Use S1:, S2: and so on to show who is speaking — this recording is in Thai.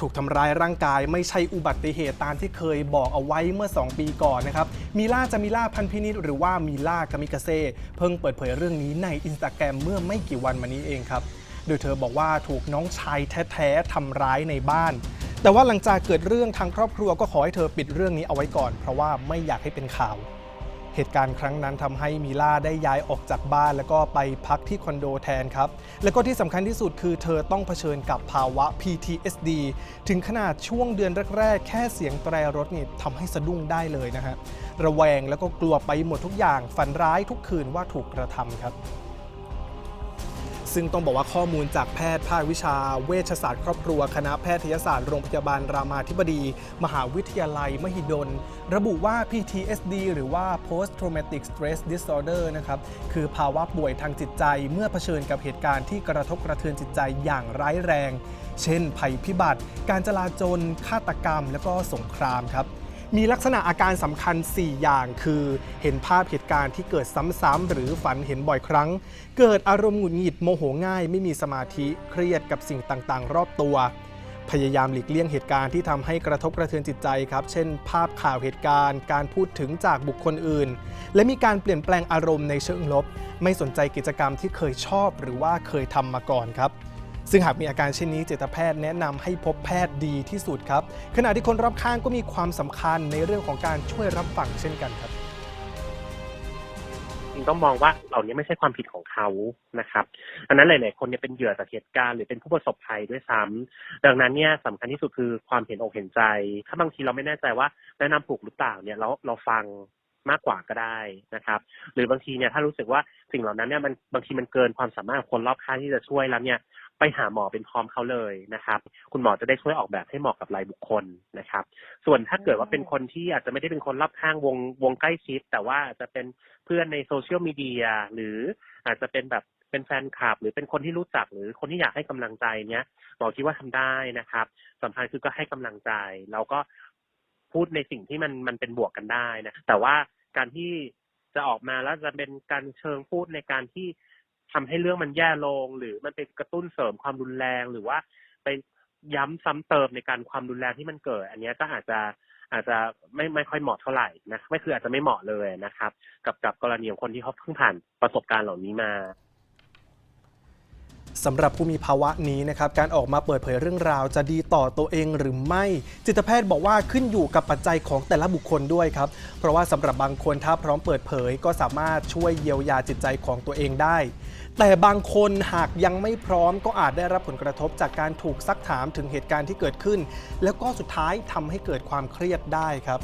S1: ถูกทำร้ายร่างกายไม่ใช่อุบัติเหตุตามที่เคยบอกเอาไว้เมื่อ 2 ปีก่อนนะครับมิล่าจะมิล่าพันพินิษหรือว่ามิล่ากามิกาเซ่เพิ่งเปิดเผยเรื่องนี้ในอินสตาแกรมเมื่อไม่กี่วันมานี้เองครับโดยเธอบอกว่าถูกน้องชายแท้ๆทำร้ายในบ้าน แต่ว่าหลังจากเกิดเรื่องทางครอบครัวก็ขอให้เธอปิดเรื่องนี้เอาไว้ก่อน เพราะว่าไม่อยากให้เป็นข่าว เหตุการณ์ครั้งนั้นทำให้มิล่าได้ย้ายออกจากบ้าน แล้วก็ไปพักที่คอนโดแทนครับ แล้วก็ที่สำคัญที่สุดคือเธอต้องเผชิญกับภาวะ PTSD ถึงขนาดช่วงเดือนแรกๆ แค่เสียงแตรรถนี่ทำให้สะดุ้งได้เลยนะฮะ ระแวงแล้วก็กลัวไปหมดทุกอย่าง ฝันร้ายทุกคืนว่าถูกกระทำครับ ซึ่งต้องบอกว่าข้อมูลจากแพทย์ภาควิชา เวชศาสตร์ครอบครัว คณะแพทยศาสตร์โรงพยาบาลรามาธิบดี มหาวิทยาลัย มหิดล ระบุว่า PTSD หรือว่า Post Traumatic Stress Disorder นะครับคือภาวะป่วยทางจิตใจเมื่อเผชิญกับเหตุการณ์ที่กระทบกระเทือนจิตใจอย่างร้ายแรง เช่น ภัยพิบัติ การจลาจลฆาตกรรม และก็สงครามครับ มีลักษณะอาการสำคัญ 4 อย่าง คือเห็นภาพเหตุการณ์ที่เกิดซ้ำๆหรือฝันเห็นบ่อยครั้ง เกิดอารมณ์หงุดหงิดโมโหง่าย ไม่มีสมาธิเครียดกับสิ่งต่างๆ รอบตัว พยายามหลีกเลี่ยงเหตุการณ์ที่ทำให้กระทบกระเทือนจิตใจครับ เช่น ภาพข่าวเหตุการณ์ การพูดถึงจากบุคคลอื่น และมีการเปลี่ยนแปลงอารมณ์ในเชิงลบ ไม่สนใจกิจกรรมที่เคยชอบ หรือว่าเคยทำมาก่อนครับ ซึ่งหากมีอาการเช่นนี้จิตแพทย์แนะนำให้พบแพทย์ดีที่สุดครับ ขณะที่คนรอบข้างก็มีความสำคัญในเรื่องของการช่วยรับฟังเช่นกันครับ
S2: จริงต้องมองว่าเหล่านี้ไม่ใช่ความผิดของเขานะครับอันนั้นหลาย ๆ คนเนี่ยเป็นเหยื่อจากเหตุการณ์หรือเป็นผู้ประสบภัยด้วยซ้ำดังนั้นเนี่ยสำคัญที่สุดคือความเห็นอกเห็นใจ ถ้าบางทีเราไม่แน่ใจว่าแนะนำถูกหรือเปล่าเนี่ยเราเราฟังมากกว่าก็ได้นะครับ หรือบางทีเนี่ยถ้ารู้สึกว่าสิ่งเหล่านั้นเนี่ยมันบางทีมันเกินความสามารถของคนรอบข้างที่จะช่วยแล้วเนี่ย ไปหาหมอเป็นพร้อมเขาเลยนะครับ คุณหมอจะได้ช่วยออกแบบให้เหมาะกับรายบุคคลนะครับ ส่วนถ้าเกิดว่าเป็นคนที่อาจจะไม่ได้เป็นคนรอบข้างวงวงใกล้ชิด แต่ว่าอาจจะเป็นเพื่อนในโซเชียลมีเดียหรืออาจจะเป็นแบบเป็นแฟนคลับ หรือเป็นคนที่รู้จักหรือคนที่อยากให้กำลังใจเนี้ยหมอคิดว่าทำได้นะครับสำคัญคือก็ให้กำลังใจ แล้วก็พูดในสิ่งที่มันมันเป็นบวกกันได้นะแต่ว่าการที่จะออกมาแล้วจะเป็นการเชิงพูดในการที่ ทำให้เรื่องมันแย่ลง หรือมันไปกระตุ้นเสริมความรุนแรงหรือว่าไปย้ำซ้ำเติมในการความรุนแรงที่มันเกิด อันนี้ก็อาจจะอาจจะไม่ไม่ค่อยเหมาะเท่าไหร่นะไม่คืออาจจะไม่เหมาะเลยนะครับ กับกับกรณีของคนที่เขาเพิ่งผ่านประสบการณ์เหล่านี้มา
S1: สำหรับผู้มีภาวะนี้นะครับการออกมาเปิดเผยเรื่องราว จะดีต่อตัวเองหรือไม่ จิตแพทย์บอกว่าขึ้นอยู่กับปัจจัยของแต่ละบุคคลด้วยครับเพราะว่าสำหรับบางคนถ้าพร้อมเปิดเผย ก็สามารถช่วยเยียวยาจิตใจของตัวเองได้ แต่บางคนหากยังไม่พร้อมก็อาจได้รับผลกระทบจากการถูกซักถามถึงเหตุการณ์ที่เกิดขึ้น แล้วก็สุดท้ายทำให้เกิดความเครียดได้ครับ